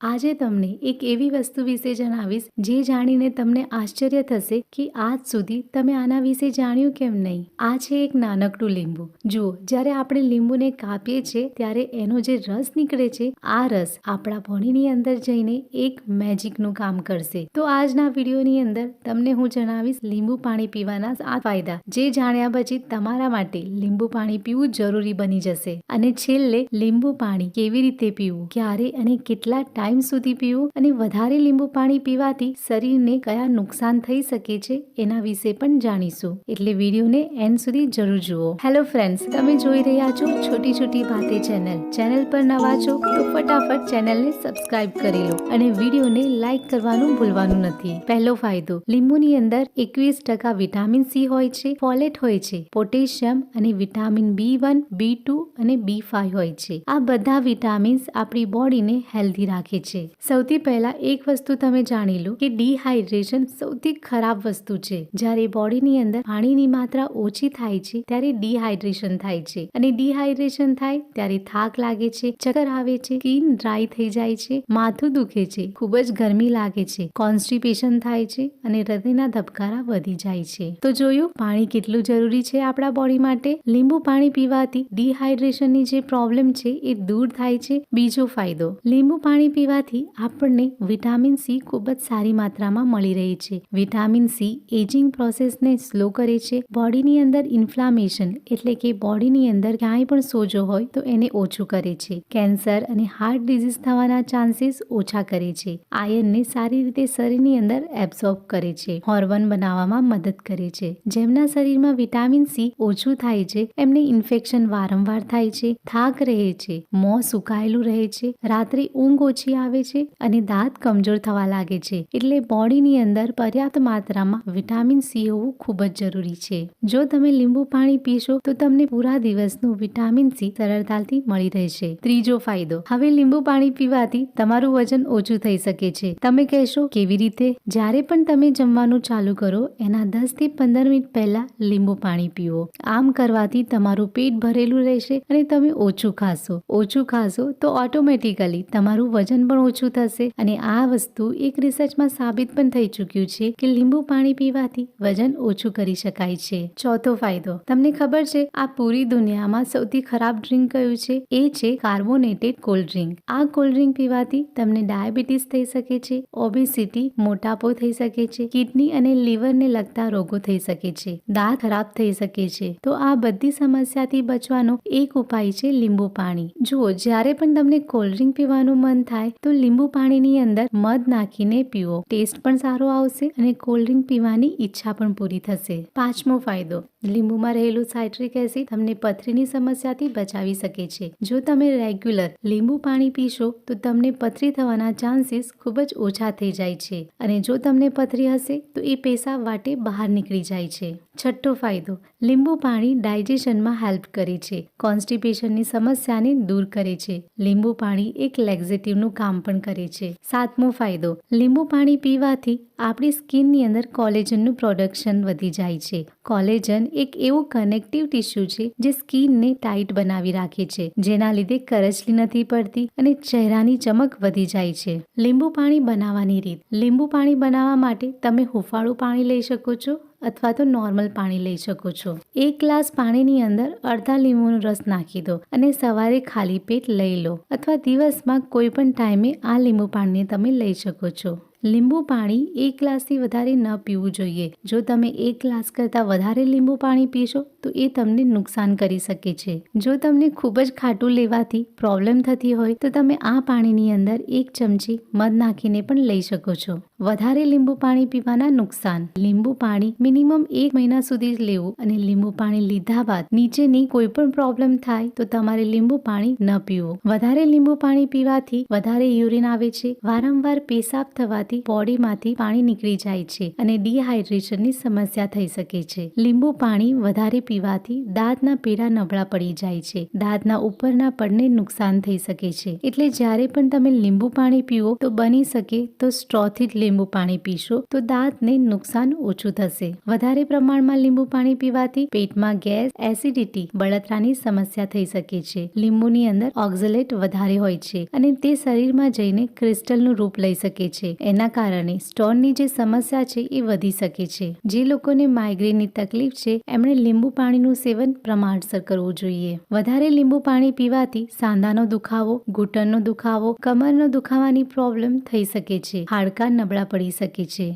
આજે તમને એક એવી વસ્તુ વિશે જણાવીશ જે જાણીને તમને આશ્ચર્ય થશે કે આજ સુધી તમે આના વિશે જાણ્યું કેમ નહીં. આ છે એક નાનકડું લીંબુ. જુઓ, જ્યારે આપણે લીંબુને કાપીએ છીએ, ત્યારે એનો જે રસ નીકળે છે, આ રસ આપણા બોડીની અંદર જઈને એક મેજિકનું કામ કરશે. તો આજના વિડીયોની અંદર તમને હું જણાવીશ લીંબુ પાણી પીવાના આ ફાયદા, જે જાણ્યા પછી તમારા માટે લીંબુ પાણી પીવું જરૂરી બની જશે. અને છેલ્લે, લીંબુ પાણી કેવી રીતે પીવું? ક્યારે અને કેટલા ટાઈમ સુધી પીવું અને વધારે લીંબુ પાણી પીવાથી શરીરને કયા નુકસાન થઈ શકે છે એના વિશે પણ જાણીશું. એટલે વિડીયોને એન્ડ સુધી જરૂર જુઓ. હેલો ફ્રેન્ડ્સ તમે જોઈ રહ્યા છો છોટી છોટી ભાતે ચેનલ. ચેનલ પર નવા છો તો ફટાફટ ચેનલને સબસ્ક્રાઇબ કરી લો અને વિડીયોને લાઈક કરવાનું ભૂલવાનું નથી. પહેલો ફાયદો, લીંબુની અંદર એકવીસ ટકા વિટામિન સી હોય છે, ફોલેટ હોય છે, પોટેશિયમ અને vitamin B one, B two અને બી ફાઈવ હોય છે. આ બધા વિટામિન્સ આપણી બોડીને હેલ્ધી રાખે છે. સૌથી પહેલા એક વસ્તુ તમે જાણી લો કે ડિહાઇડ્રેશન સૌથી ખરાબ વસ્તુ છે. જ્યારે બોડીની અંદર પાણીની માત્રા ઓછી થાય છે, ત્યારે ડિહાઇડ્રેશન થાય છે. અને ડિહાઇડ્રેશન થાય ત્યારે થાક લાગે છે, ચક્કર આવે છે, સ્કીન ડ્રાય થઈ જાય છે, માથું દુખે છે, ખૂબ જ ગરમી લાગે છે, કોન્સ્ટિપેશન થાય છે અને હૃદયના ધબકારા વધી જાય છે. તો જોયું, પાણી કેટલું જરૂરી છે આપણા બોડી માટે? લીંબુ પાણી પીવાથી ડિહાઇડ્રેશનની જે પ્રોબ્લેમ છે એ દૂર થાય છે. બીજો ફાયદો, લીંબુ પાણી પીવાથી આપણને વિટામિન સી ખૂબ જ સારી માત્રામાં મળી રહે છે. વિટામિન સી એજિંગ પ્રોસેસને સ્લો કરે છે. બોડીની અંદર ઇન્ફ્લામેશન એટલે કે બોડીની અંદર ક્યાંય પણ સોજો હોય તો એને ઓછું કરે છે. કેન્સર અને હાર્ટ ડિઝીઝ થવાના ચાન્સીસ ઓછા કરે છે. આયનને સારી રીતે શરીરની અંદર એબ્સોર્બ કરે છે. હોર્મોન બનાવવામાં મદદ કરે છે. જેમના શરીરમાં વિટામિન સી ઓછું થાય છે, એમને ઇન્ફેક્શન વારંવાર થાય છે, થાક રહે છે, મોં સુકાયેલું રહે છે, રાત્રે ઊંઘ ઓછી આવે છે અને દાંત કમજોર થવા લાગે છે. એટલે બોડીની અંદર પર્યાપ્ત માત્રામાં વિટામિન સી હોવું ખૂબ જ જરૂરી છે. જો તમે લીંબુ પાણી પીશો, તો તમને પૂરા દિવસનું વિટામિન સી સરળતાથી મળી રહેશે. ત્રીજો ફાયદો, હવે લીંબુ પાણી પીવાથી તમારું વજન ઓછું થઈ શકે છે. તમે કહેશો, કેવી રીતે? જ્યારે પણ તમે જમવાનું ચાલુ કરો, એના દસથી પંદર મિનિટ પહેલા લીંબુ પાણી પીવો. આમ કરવાથી તમારું પેટ ભરેલું રહેશે અને તમે ઓછું ખાશો. ઓછું ખાશો તો ઓટોમેટિકલી તમારું વજન પણ ઓછું થશે. અને આ વસ્તુ એક રિસર્ચમાં સાબિત પણ થઈ ચૂક્યું છે કે લીંબુ પાણી પીવાથી વજન ઓછું કરી શકાય છે. ચોથો ફાયદો. તમને ખબર છે, આ પૂરી દુનિયામાં સૌથી ખરાબ ડ્રિંક કયું છે? એ છે કાર્બોનેટેડ કોલ્ડ ડ્રિંક. આ કોલ્ડ ડ્રિંક પીવાથી તમને ડાયાબિટીસ થઈ શકે છે, ઓબેસિટી મોટાપો થઈ શકે છે, કિડની અને લીવરને લગતા રોગો થઈ શકે છે, દાંત ખરાબ થઈ શકે છે. તો આ બધી સમસ્યાથી બચવાનો એક ઉપાય છે લીંબુ પાણી. જુઓ, જ્યારે પણ તમને કોલ્ડ ડ્રિંક પીવાનું મન થાય તો લીંબુ પાણીની અંદર મધ નાખીને પીવો. ટેસ્ટ પણ સારો આવશે અને કોલ્ડ ડ્રિંક પીવાની ઈચ્છા પણ પૂરી થશે. પાંચમો ફાયદો, લીંબુમાં રહેલું સાઇટ્રિક એસિડ તમને પથરીની સમસ્યાથી બચાવી શકે છે. જો તમે રેગ્યુલર લીંબુ પાણી પીશો, તો તમને પથરી થવાના ચાન્સીસ ખૂબ જ ઓછા થઈ જાય છે. અને જો તમને પથરી હશે, તો એ પેશાબ વાટે બહાર નીકળી જાય છે. છઠ્ઠો ફાયદો, લીંબુ પાણી ડાયજેશનમાં હેલ્પ કરે છે. કોન્સ્ટિપેશનની સમસ્યાને દૂર કરે છે. લીંબુ પાણી એક લેક્ઝેટિવનું કામ પણ કરે છે. સાતમો ફાયદો, લીંબુ પાણી પીવાથી આપણી સ્કિનની અંદર કોલેજનનું પ્રોડક્શન વધી જાય છે. કોલેજન એક એવું કનેક્ટિવ ટિશ્યુ છે જે સ્કિનને ટાઈટ બનાવી રાખે છે. જેના લીધે કરચલી નથી પડતી અને ચહેરાની ચમક વધી જાય છે. લીંબુ પાણી બનાવવાની રીત. લીંબુ પાણી બનાવવા માટે તમે હુફાળું પાણી લઈ શકો છો અથવા તો નોર્મલ પાણી લઈ શકો છો. એક ગ્લાસ પાણીની અંદર અડધા લીંબુનો રસ નાખી દો અને સવારે ખાલી પેટ લઈ લો અથવા દિવસમાં કોઈ પણ ટાઈમે આ લીંબુ પાણીને તમે લઈ શકો છો. લીંબુ પાણી એક ગ્લાસથી વધારે ન પીવું જોઈએ. જો તમે એક ગ્લાસ કરતાં વધારે લીંબુ પાણી પીશો, તો એ તમને નુકસાન કરી શકે છે. જો તમને ખૂબ જ ખાટું લેવાથી પ્રોબ્લેમ થતી હોય, તો તમે આ પાણીની અંદર એક ચમચી મધ નાખીને પણ લઈ શકો છો. વધારે લીંબુ પાણી પીવાના નુકસાન. લીંબુ પાણી મિનિમમ એક મહિના સુધી જ લેવું અને લીંબુ પાણી લીધા બાદ નીચેની કોઈ પણ પ્રોબ્લેમ થાય તો તમારે લીંબુ પાણી ન પીવું. વધારે લીંબુ પાણી પીવાથી વધારે યુરિન આવે છે. વારંવાર પેશાબ થવાથી બોડીમાંથી પાણી નીકળી જાય છે અને ડિહાઇડ્રેશનની સમસ્યા થઈ શકે છે. લીંબુ પાણી વધારે પીવાથી દાંતના પીડા નબળા પડી જાય છે. દાંતના ઉપરના પડને નુકસાન થઈ શકે છે. એટલે જ્યારે પણ તમે લીંબુ પાણી પીવો તો બની શકે તો સ્ટ્રોથી જ લીંબુ પાણી પીશો તો દાંતને નુકસાન ઓછું થશે. વધારે પ્રમાણમાં લીંબુ પાણી પીવાથી પેટમાં ગેસ, એસિડિટી, બળતરાની સમસ્યા થઈ શકે છે. લીંબુની અંદર ઓક્ઝલેટ વધારે હોય છે અને તે શરીરમાં જઈને ક્રિસ્ટલનું રૂપ લઈ શકે છે. એના કારણે સ્ટોનની જે સમસ્યા છે એ વધી શકે છે. જે લોકોને માઇગ્રેનની તકલીફ છે, એમણે લીંબુ પાણીનું સેવન પ્રમાણસર કરવું જોઈએ. વધારે લીંબુ પાણી પીવાથી સાંધાનો દુખાવો, ઘૂંટણનો દુખાવો, કમરનો દુખાવાની પ્રોબ્લેમ થઈ શકે છે. હાડકાં નબળા પડી શકે છે.